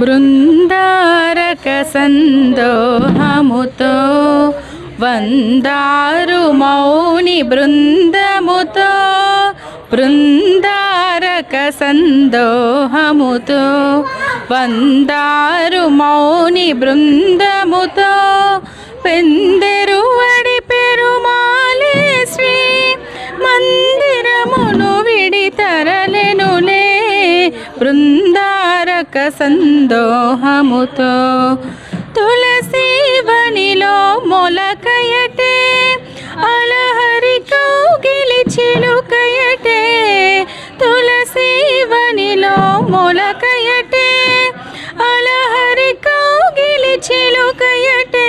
బృందారక సందోహముతో వందారు మౌని బృందముతో బృందారక సందోహముతో వందారు మౌని బృందముతో పెందెరువడి బృందారక సందోహముతో తులసి వనిలో మొలకయటే అలహరి కౌగిలి చిలుకయటే తులసి వనిలో మొలకయటే అలహరి కౌగిలి చిలుకయటే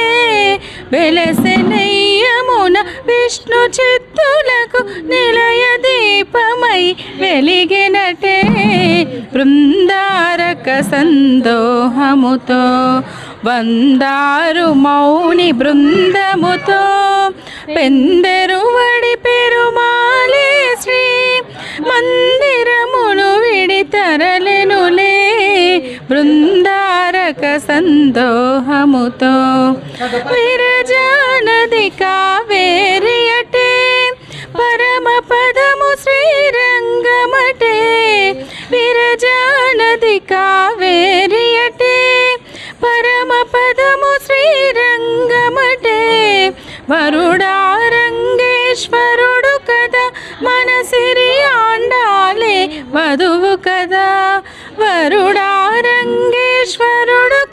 వెలసెనయ్యమున విష్ణు చిత్తులకు నే దీపమై వెలిగినటే బృందారక సందోహముతో వందారు మౌని బృందముతో పెందెరువడి పెరుమాలే శ్రీ మందిరమును విడి తరలెనులే బృందారక సందోహముతో. విరజానదికా వరుడారంగేశ్వరుడు కదా మన సిరి ఆండాలే వధువు కదా. వరుడారంగేశ్వరుడు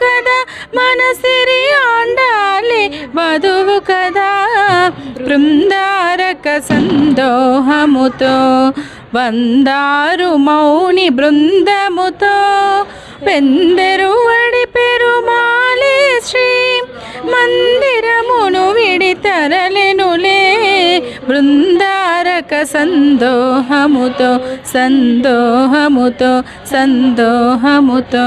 కదా మన సిరి ఆండాలే వధువు కదా. బృందారక సందోహముతో వందారు మౌని బృందముతో పెందరు విడి తరలెనులే బృందారక సందోహముతో సందోహముతో సందోహముతో.